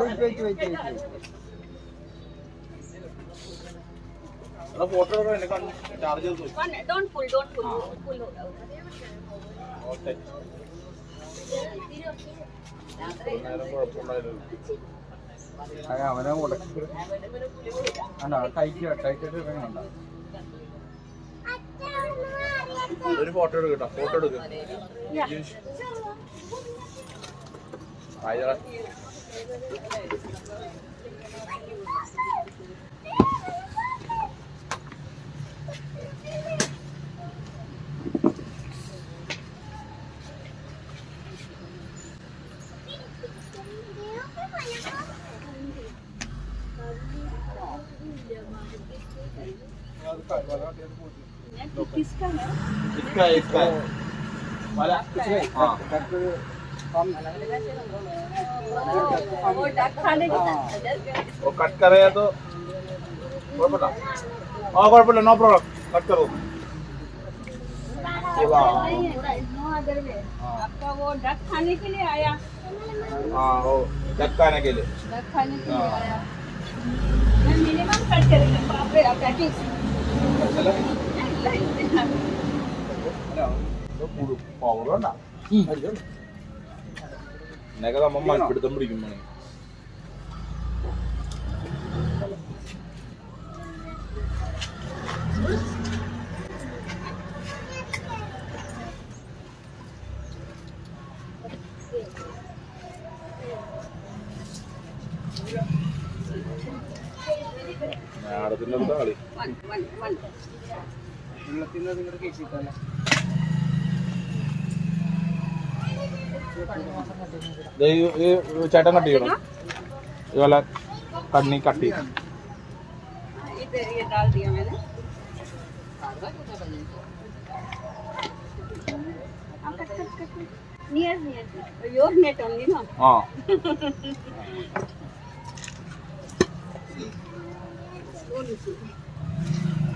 Wait wait wait photo എന്നെ കണ്ട് charge don't full don't full full അതെ അവനെ ഉടക്കി അല്ല ടൈറ്റ് ടൈറ്റ് ആയിട്ട് ഇറങ്ങണ്ട ഒരു photo എടുക്കട്ടോ photo Aí ela. Fica aí, fica aí. Olha, fica aí. वो कट करे तो और कुछ नो प्रॉब्लम कट करो आपका हाँ, हाँ, वो डक खाने के लिए आया हाँ वो डक खाने के लिए। डक खाने के लिए आया मैं मिनिमम कट करेंगे बाप रे पैकेज पाउडर ना എന്നൊക്കെ നമ്മൾ മൽപ്പിടുത്തം പിടിക്കും വേണമെങ്കിൽ മാഡത്തിന്റെ അടുത്ത കളി. വെള്ളത്തിൽ നിന്ന് നിങ്ങളുടെ കേസിട്ടല്ലേ ചേട്ടൻ കട്ട് ചെയ്യണം ഇതുപോലെ കണ്ണി കട്ട് ചെയ്യണം near near your net only no ha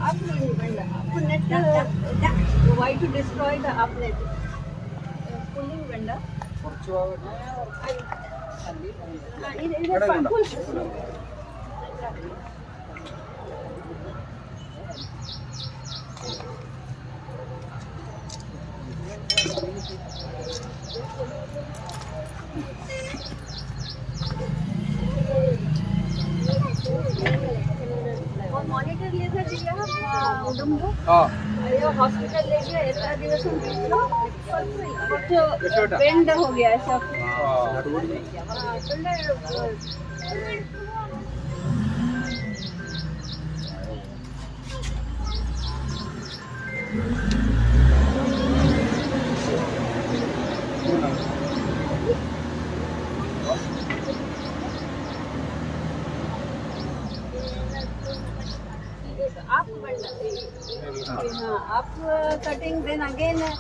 Upnet, why to destroy the upnet? Pulling vendor. Monitor ledger दिया हाँ हॉस्पिटल लेके दिवस हम कुछ बेंड हो गया ऐसा हाँ, तो हाँ up uh, cutting then again uh,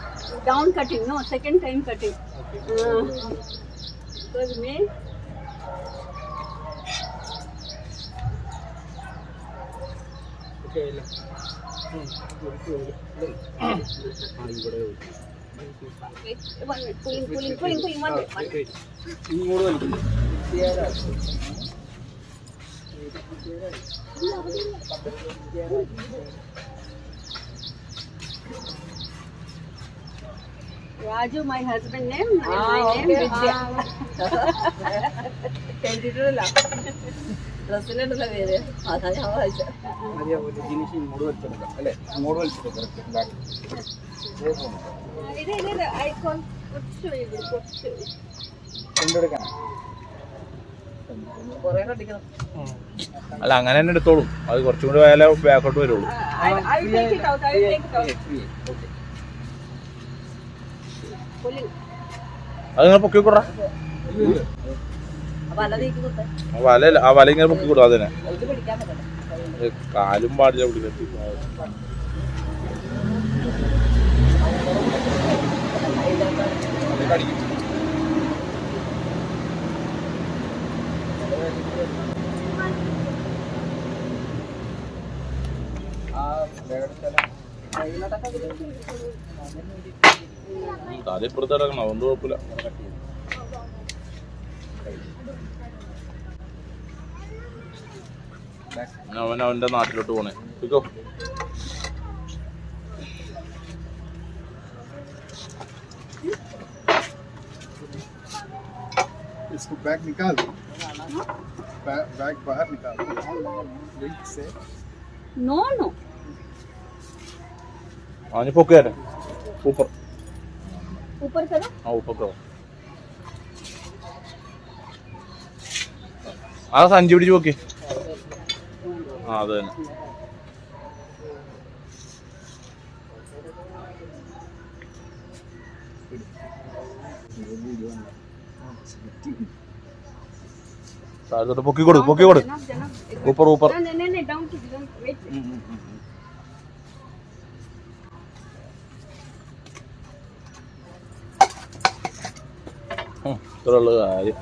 down cutting no second time cutting uh, because me ഇങ്ങോട്ട് വലിക്കുന്നു Raju my husband name my name Vidya കേട്ടിട്ടില്ല ഡ്രസ്സിലിട്ടുള്ള പേര് അതാ ഞാൻ ജിനിഷ് വലിച്ചെടുക്കാം അല്ലേ വലിച്ചെടുക്കാം ഐക്കോൺ കൊണ്ടെടുക്കണം അങ്ങനെ തന്നെ എടുത്തോളൂ അത് കുറച്ചും കൂടി പോയാലേ ബാക്കോട്ട് വരുള്ളൂ അത് നിങ്ങൾ പൊക്കി കൂടാ വല ആ വല ഇങ്ങനെ പൊക്കി കൂടാ അതിനെ. കാലും പാടില്ല പിടിക്കത്തി ആ കാര്യം ഇപ്പുറത്ത് കിടക്കണം അതുകൊണ്ട് കുഴപ്പമില്ല അവൻ അവന്റെ നാട്ടിലോട്ട് പോണേ. പിക്കോ इसको बैग निकाल दो। बैग बाहर निकाल दो। से नो नो आने पोके सूपर ऊपर करो ആ ഊപ്പർ കോ ആ സഞ്ചി പിടിച്ച് പോക്കി ആ അത് തന്നെ താഴത്തോട്ട് പൊക്കി കൊടു പൊക്കി കൊടു जनाब जनाब ഇത്രയുള്ള കാര്യം.